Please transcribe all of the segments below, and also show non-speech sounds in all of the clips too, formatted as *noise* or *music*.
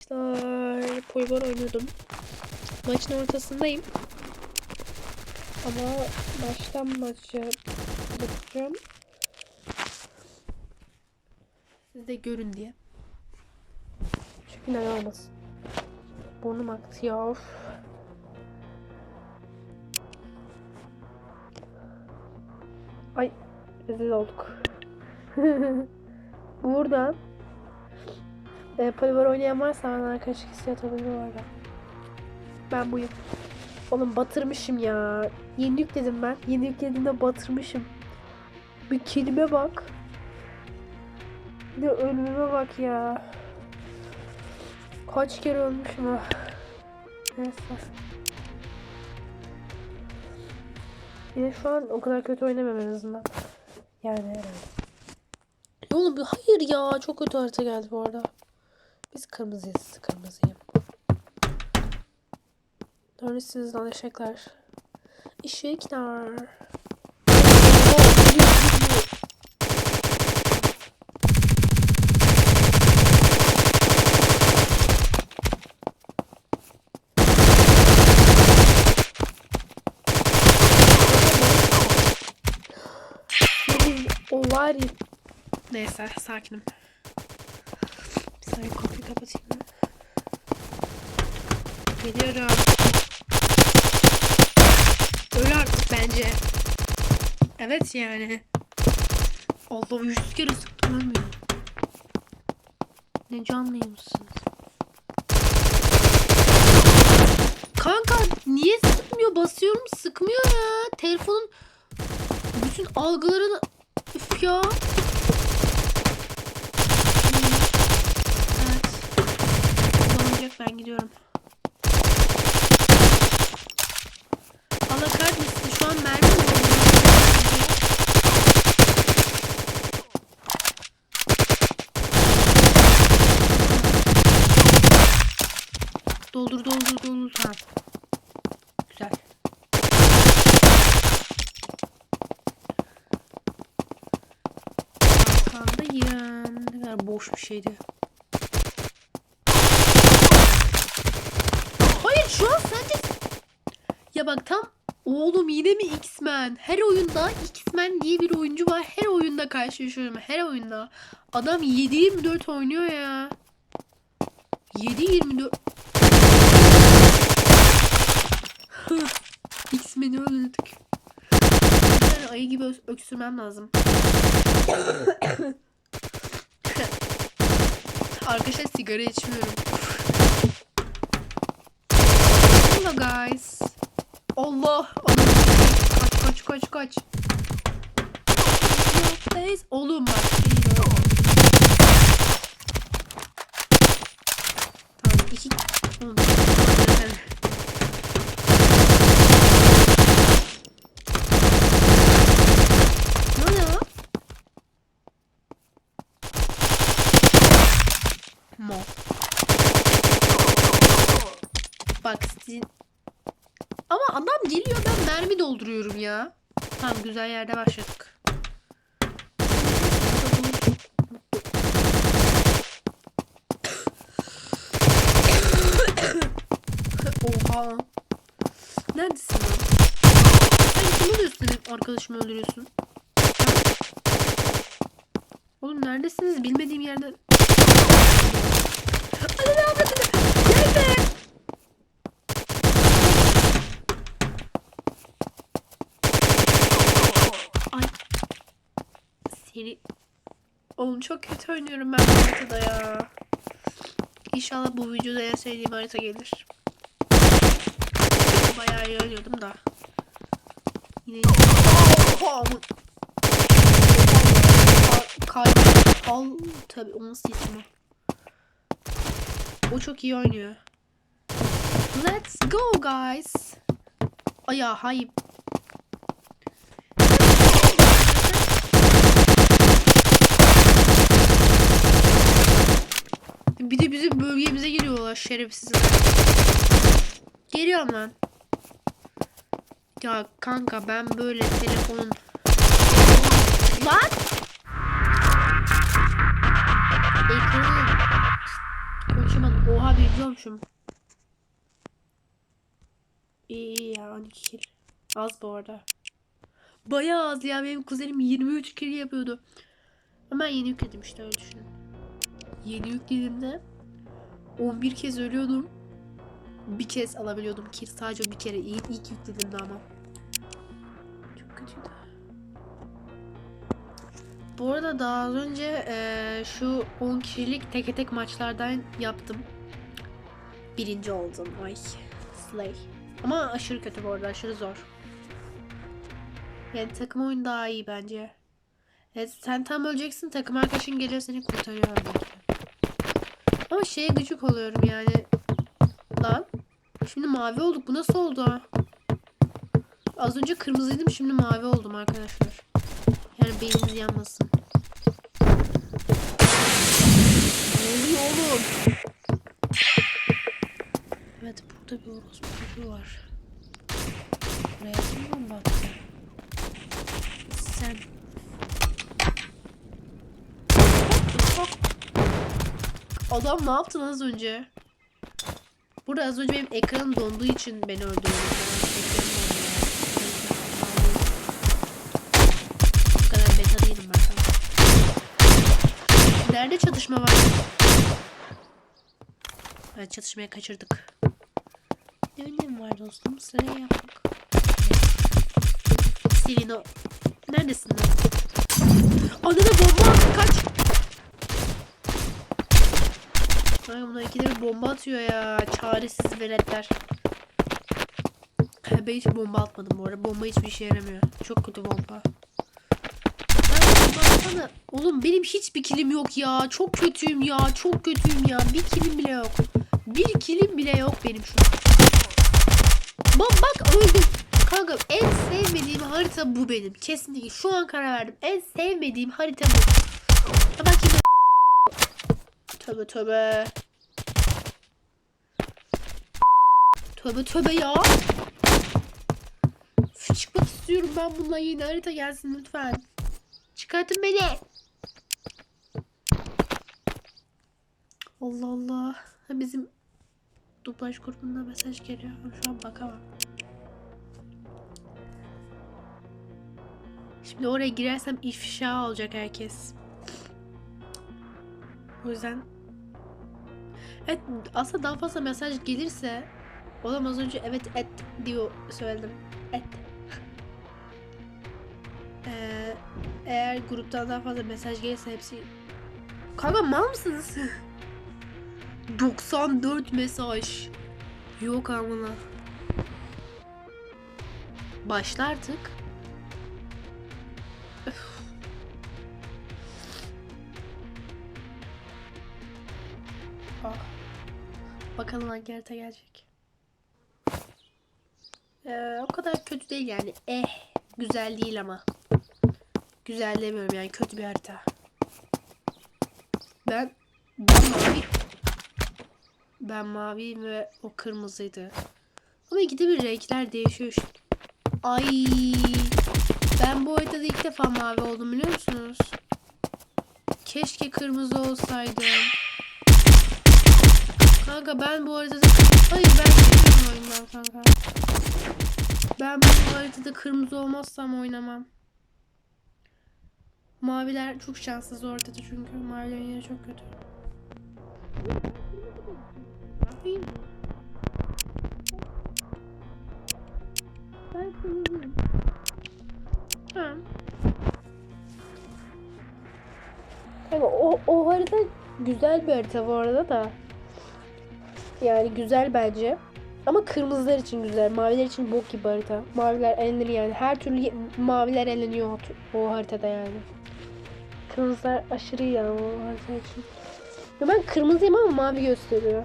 Arkadaşlar Poybar oynuyordum. Maçın ortasındayım. Ama baştan maçı bakacağım. Siz de görün diye. Çünkü neden olmasın. Burnum aktıyor. Ay rezil olduk. *laughs* Burada e, Polyvar oynayan varsa arkadaşlık isteği atabilir bu arada. Ben buyum. Oğlum batırmışım ya. Yeni yükledim ben. Yeni yüklediğimde batırmışım. Bir kelime bak. Bir de ölümüme bak ya. Kaç kere ölmüşüm ha. Neyse. Bir de şu an o kadar kötü oynamam en azından. Yani herhalde. Oğlum bir- hayır ya çok kötü harita geldi bu arada. Biz kırmızıyız kırmızıyım. Neredesiniz lan eşekler? Eşekler. O var ya. Neyse sakinim. Bir saniye kapatayım mı? Geliyorum. Öl artık bence. Evet yani. Allah'ım yüz kere sıktım ölmüyor. Ne canlıymışsınız. Kanka niye sıkmıyor? Basıyorum sıkmıyor ya. Telefonun bütün algılarını... Üf ya. Hmm. Evet. Gidiyorum. Allah kahretmesin şu an mermi mi Doldur doldur doldur. Tamam. Güzel. Arkandayım. Ne kadar boş bir şeydi. Hayır şu an sence... Ya bak tam oğlum yine mi X-Men? Her oyunda X-Men diye bir oyuncu var. Her oyunda karşılaşıyorum. Her oyunda. Adam 7-24 oynuyor ya. 7-24 X-Men'i öldürdük. Ayı gibi öksürmem lazım. *coughs* Arkadaşlar sigara içmiyorum. Hello guys. Allah. Kaç kaç kaç kaç. Face. Oğlum bak. Tamam iki. Oğlum. Bak sizin... Adam geliyor ben mermi dolduruyorum ya. Tamam güzel yerde başladık. Oha. Neredesin lan? Sen kim oluyorsun arkadaşımı öldürüyorsun? Oğlum neredesiniz? Bilmediğim yerden. Hadi ne Seni... Oğlum çok kötü oynuyorum ben bu haritada ya. İnşallah bu videoda en sevdiğim harita gelir. Bayağı iyi oynuyordum da. Yine... Oha! Kay... Al... Tabii o nasıl isim o? O çok iyi oynuyor. Let's go guys. Ay ya hayır. Bir de bizim şerefsizler. Geliyorum lan. Ya kanka ben böyle telefonun... Lan! Ekranı... Konuşamadım. Oha birinci olmuşum. İyi iyi ya 12 kill. Az bu arada. Bayağı az ya benim kuzenim 23 kill yapıyordu. Ama yeni yükledim işte öyle düşünün. Yeni yüklediğimde 11 kez ölüyordum. Bir kez alabiliyordum kill. Sadece bir kere ilk, ilk yüklediğimde ama. Çok kötüydü. Bu arada daha az önce eee, şu 10 kişilik teke tek maçlardan yaptım. Birinci oldum. Ay. Slay. Ama aşırı kötü bu arada. Aşırı zor. Yani takım oyunu daha iyi bence. Evet, sen tam öleceksin takım arkadaşın geliyor seni kurtarıyor belki. Ama şeye gıcık oluyorum yani. Lan. Şimdi mavi olduk. Bu nasıl oldu? Az önce kırmızıydım şimdi mavi oldum arkadaşlar. Yani beynimiz yanmasın. Ne oluyor oğlum? Evet burada bir orospu çocuğu var. Buraya kim attı? Sen. Adam ne yaptın az önce? Burada az önce benim ekranım donduğu için beni öldürdü. Bu kadar beta değilim ben. Nerede çatışma var? Evet çatışmayı kaçırdık. Ne önemi var dostum? Sıraya yaptık. Silino. Neredesin lan? De bomba kaç. Ay bunlar ikide bir bomba atıyor ya. Çaresiz veletler. Ben hiç bomba atmadım bu arada. Bomba hiçbir işe yaramıyor. Çok kötü bomba. Atsana. Oğlum benim hiçbir kilim yok ya. Çok kötüyüm ya. Çok kötüyüm ya. Bir kilim bile yok. Bir kilim bile yok benim şu an. Bak bak öldüm. Kanka en sevmediğim harita bu benim. Kesinlikle şu an karar verdim. En sevmediğim harita bu. Bak yine. Tövbe tövbe. Tövbe tövbe ya. Üf, Çıkmak istiyorum ben bununla yeni harita gelsin lütfen. Çıkartın beni. Allah Allah. Ha, bizim dublaj grubunda mesaj geliyor. Şu an bakamam. Şimdi oraya girersem ifşa olacak herkes. O yüzden Evet aslında daha fazla mesaj gelirse Oğlum az önce evet et diyor söyledim. Et. *laughs* Ee, eğer gruptan daha fazla mesaj gelirse hepsi Kanka mal mısınız? *laughs* 94 mesaj. Yok amına. Başla artık. Öf. Ah. Bakalım harita gelecek. Ee, o kadar kötü değil yani. Eh, güzel değil ama. Güzel demiyorum yani kötü bir harita. Ben ben mavi ben mavi ve o kırmızıydı. Ama ikide bir renkler değişiyor. Ay ben bu haritada ilk defa mavi oldum biliyor musunuz? Keşke kırmızı olsaydım. Kanka ben bu haritada Hayır ben çıkıyorum oyundan kanka. Ben bu haritada kırmızı olmazsam oynamam. Maviler çok şanssız ortada çünkü mavilerin yeri çok kötü. Ben kırmızıyım. Kanka o, o harita güzel bir harita bu arada da. Yani güzel bence. Ama kırmızılar için güzel. Maviler için bok gibi harita. Maviler elenir yani. Her türlü maviler eleniyor o, haritada yani. Kırmızılar aşırı iyi yani o harita için. Ya ben kırmızıyım ama mavi gösteriyor.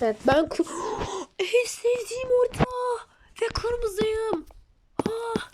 Evet ben *gasps* en sevdiğim harita ve kırmızıyım. Ah.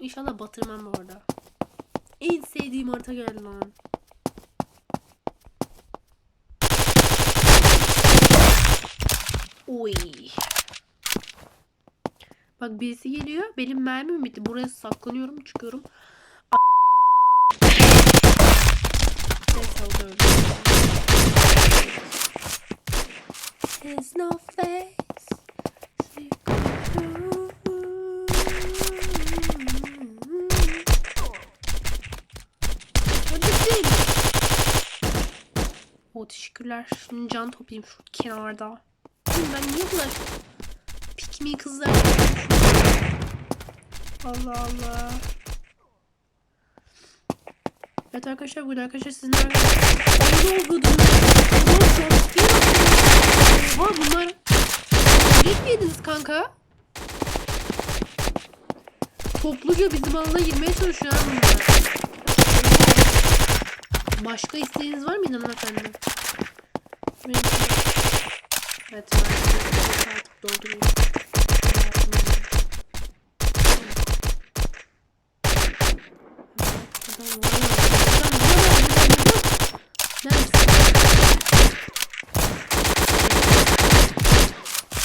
İnşallah batırmam bu arada. En sevdiğim harita geldi lan. Uy. Bak birisi geliyor. Benim mermim bitti. Buraya saklanıyorum. Çıkıyorum. There's no face. O oh, teşekkürler. Şimdi can toplayayım şu kenarda. Ben niye bu kadar kızlar Allah Allah. Evet arkadaşlar bugün arkadaşlar sizinle Allah okudum. Oha bunlar yediniz kanka? Topluca bizim alana girmeye çalışıyor bunlar. Başka isteğiniz var mı hanımefendi? Benim Evet artık doldurayım. Adam var ya, adam var. Neredesin?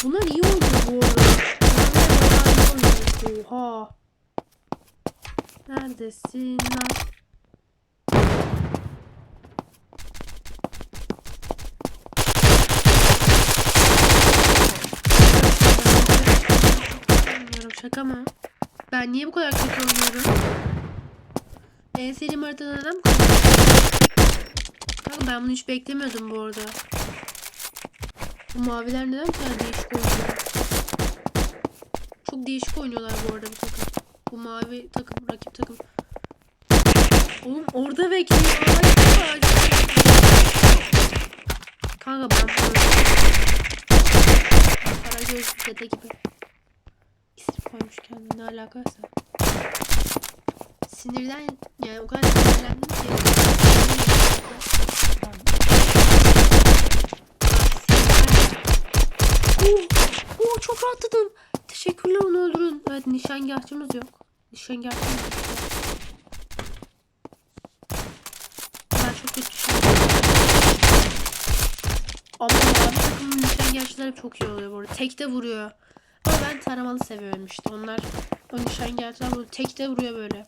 Bunlar iyi oldu bu arada. Bunlar bayağı iyi oldu. Oha. Neredesin lan? Şaka mı? Ben niye bu kadar kötü oynuyorum? En sevdiğim haritada neden bu kadar? Kanka ben bunu hiç beklemiyordum bu arada. Bu maviler neden bu değişik oynuyor? Çok değişik oynuyorlar bu arada bu takım. Bu mavi takım, rakip takım. Oğlum orada bekliyor. Ay. Kanka ben. Kara gözlü dede gibi. Kendine ne alakaysa. Sinirden yani o kadar sinirlendim ki. Oh, oh çok rahatladım. Teşekkürler onu öldürün. Evet nişangahçımız yok. Nişangahçımız yok. Ben çok kötü. Ama mavi takımın nişangahçıları çok iyi oluyor bu arada. Tekte vuruyor. Ama ben taramalı seviyorum işte. Onlar o nişangahçılar böyle tekte vuruyor böyle.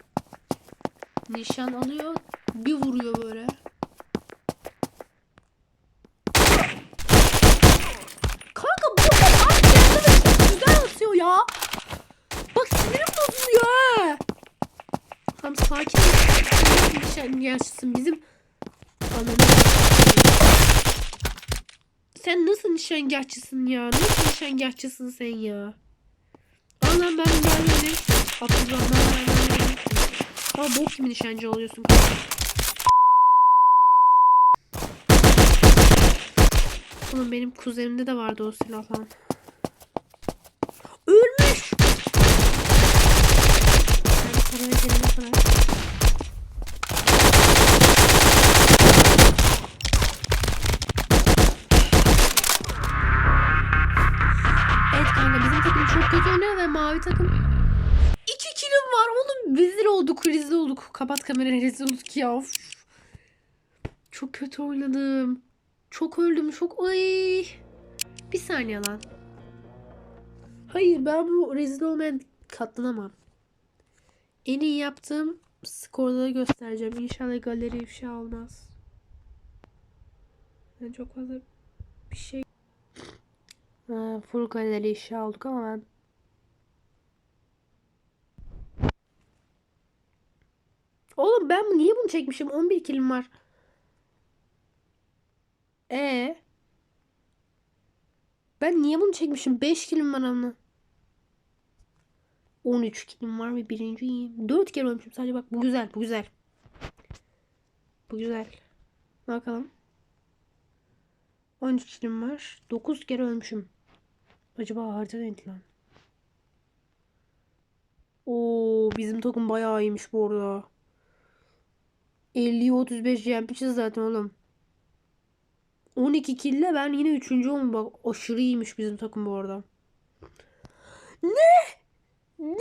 Nişan alıyor. Bir vuruyor böyle. Kanka bu da arkadaşlar çok güzel atıyor ya. Bak sinirim bozuluyor. Tamam sakin ol. Nişangahçısın bizim. Ananı. Sen nasıl nişangahçısın ya? Nasıl nişangahçısın sen ya? Allah'ım ben bir daha öyle Abdurrahman ben böyle Ama bok gibi nişancı oluyorsun. Oğlum benim kuzenimde de vardı o silah falan. Ölmüş! Ben paraya gelene kadar. Mavi takım. İki kilim var oğlum. Rezil olduk rezil olduk. Kapat kamerayı rezil olduk ya. Çok kötü oynadım. Çok öldüm çok ay. Bir saniye lan. Hayır ben bu rezil olmaya katlanamam. En iyi yaptığım skorları göstereceğim. İnşallah galeri ifşa olmaz. Ben çok fazla bir şey full galeri işi aldık ama ben Oğlum ben bu- niye bunu çekmişim? 11 kilim var. E Ben niye bunu çekmişim? 5 kilim var ama. 13 kilim var ve birinciyim. 4 kere ölmüşüm sadece bak bu güzel bu güzel. Bu güzel. Bakalım. 13 kilim var. 9 kere ölmüşüm. Acaba harita neydi lan? Oo bizim takım bayağı iyiymiş bu arada. 50'ye 35 yenmişiz zaten oğlum. 12 kille ben yine 3. oldum bak. Aşırı iyiymiş bizim takım bu arada. Ne? Ne?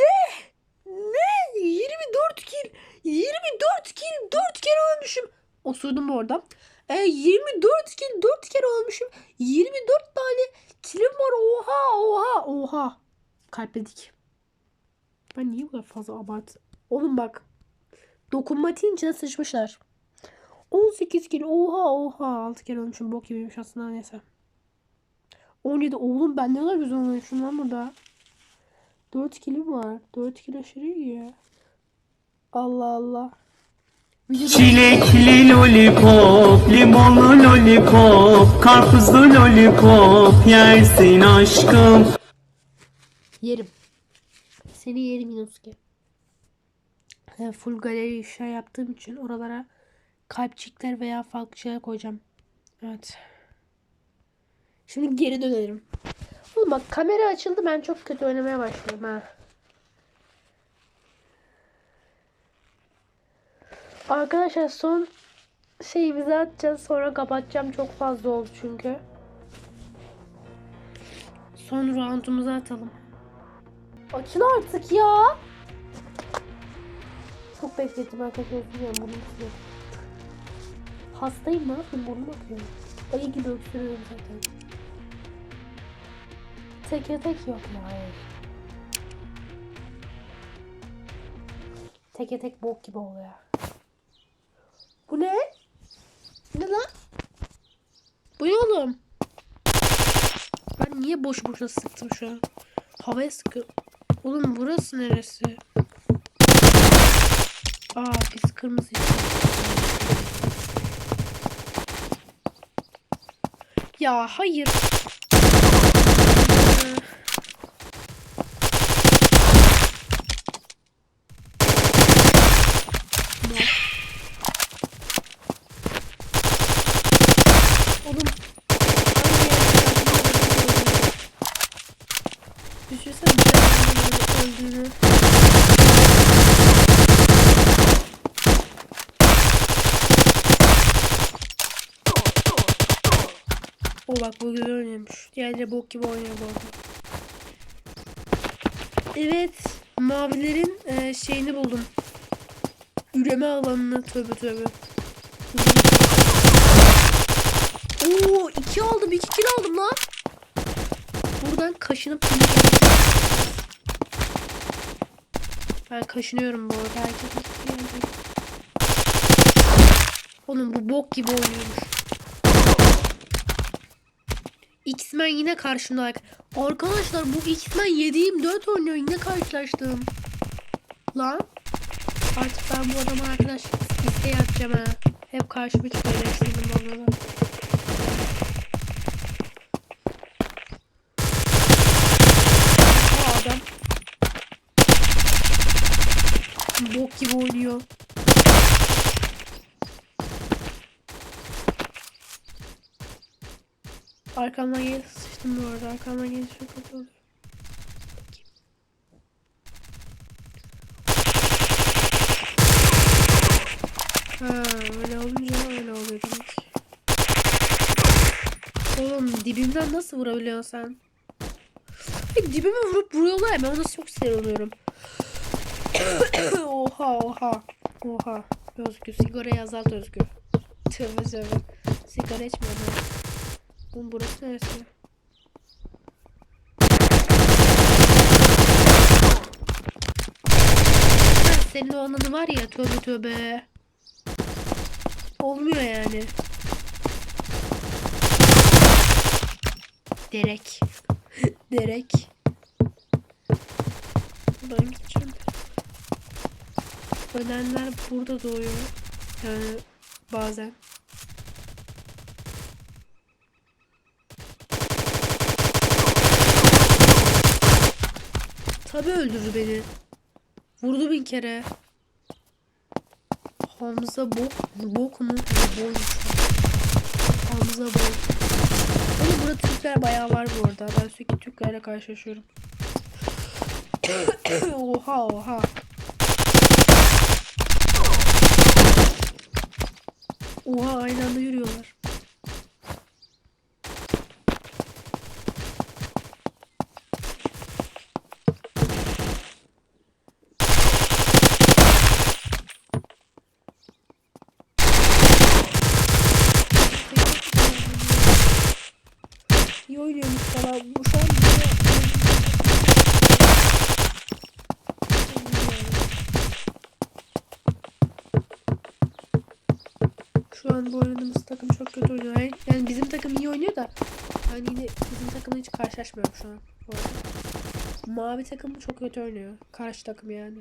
Ne? 24 kill. 24 kill. 4 kere ölmüşüm. Osurdum bu arada. E, 24 kill. 4 kere ölmüşüm. 24 tane kilim var. Oha oha oha. Kalpledik. Ben niye bu kadar fazla abart? Oğlum bak. Dokunmatiğin içine sıçmışlar. 18 kilo. Oha oha. 6 kere ölmüşüm. Bok gibiymiş aslında neyse. 17. Oğlum ben ne kadar güzel oynamışım lan burada. 4 kilo var. 4 kilo aşırı iyi. Allah Allah. Çilekli lollipop, limonlu lollipop, karpuzlu lollipop yersin aşkım. yerim. Seni yerim Inosuke. Ee, full galeri işler yaptığım için oralara kalpçikler veya farklı şeyler koyacağım. Evet. Şimdi geri dönelim. Oğlum bak kamera açıldı ben çok kötü oynamaya başladım ha. Arkadaşlar son şeyimizi atacağız sonra kapatacağım çok fazla oldu çünkü. Son roundumuzu atalım. Açıl artık ya. Çok beklettim arkadaşlar dilerim burnum tutuyor. Hastayım ne yapayım burnum akıyor. Ayı gibi öksürüyorum zaten. Teke tek yok ya hayır. Teke tek bok gibi oluyor. Bu ne? Ne lan? Bu ne oğlum? Ben niye boş boşuna sıktım şu an? Havaya sıkıyorum. Oğlum burası neresi? Aa biz kırmızı Ya hayır. Oğlum. Düşünsene bir tane öldüğünü. O bak bu güzel oynuyormuş. Diğerleri bok gibi oynuyor bu arada. Evet. Mavilerin e, şeyini buldum. Üreme alanını tövbe tövbe. Oo iki aldım iki kill aldım lan. Buradan kaşınıp Ben kaşınıyorum bu arada. Herkes. Oğlum bu bok gibi oynuyormuş. X-Men yine karşımda. Arkadaşlar bu X-Men 7'yim 4 oynuyor. Yine karşılaştım. Lan. Artık ben bu adama arkadaş isteği atacağım ha. Hep karşıma çıkıyor yaşadım onlara. Aa, adam. Bok gibi oynuyor. Arkamdan gelip sıçtım bu arada. Arkamdan gelince çok kötü. Bakayım. Ha, öyle olunca öyle oluyor demek. Oğlum dibimden nasıl vurabiliyorsun sen? Ay, dibime vurup vuruyorlar ya ben ona çok sinir oluyorum. *coughs* oha oha. Oha. Özgür sigarayı azalt Özgür. Tövbe tövbe. Sigara içmiyorum. Oğlum burası neresi? Senin o ananı var ya tövbe tövbe. Olmuyor yani. Derek. *laughs* Derek. Buradan gideceğim. Ölenler burada doğuyor. Yani bazen. Tabii öldürdü beni. Vurdu bin kere. Hamza bok, bok mu? Boymuş. Hamza bok. Oğlum burada Türkler bayağı var bu arada. Ben sürekli Türklerle karşılaşıyorum. *coughs* oha oha. Oha aynı anda yürüyorlar. İyi oynuyormuş falan. Bu şu an Şu an bu oynadığımız takım çok kötü oynuyor. Yani, yani bizim takım iyi oynuyor da yani yine bizim takımla hiç karşılaşmıyorum şu an. Mavi takım çok kötü oynuyor. Karşı takım yani.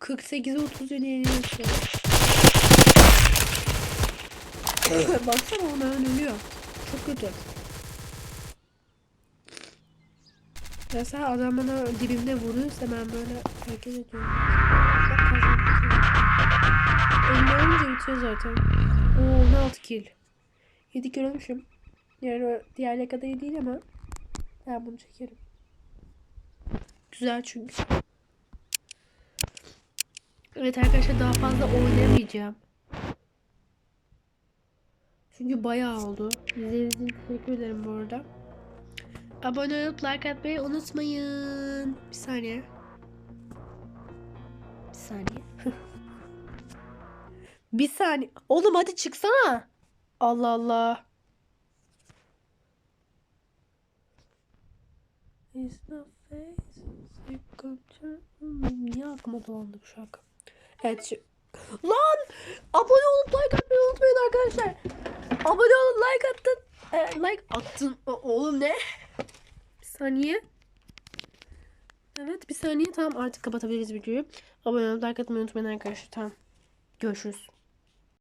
48'e 30 yeniyoruz. Baksana ona ölüyor. Çok kötü. Mesela adam bana dibimde vuruyorsa ben böyle hareket ediyorum. Elime olunca bitiyor zaten. Oo ne 6 kill. 7 kill olmuşum. Yani o diğerleri kadar iyi değil ama ben bunu çekerim. Güzel çünkü. Evet arkadaşlar daha fazla oynayamayacağım. Çünkü bayağı oldu. İzlediğiniz için teşekkür ederim bu arada. Abone olup like atmayı unutmayın. Bir saniye. Bir saniye. *laughs* bir saniye. Oğlum hadi çıksana. Allah Allah. Face come to- Niye aklıma dolandı bu şarkı? Evet. Lan! Abone olup like atmayı unutmayın arkadaşlar. Abone olun like attın. Ee, like attın. Oğlum ne? Bir saniye. Evet bir saniye tamam artık kapatabiliriz videoyu. Abone olup like atmayı unutmayın arkadaşlar. Tamam. Görüşürüz.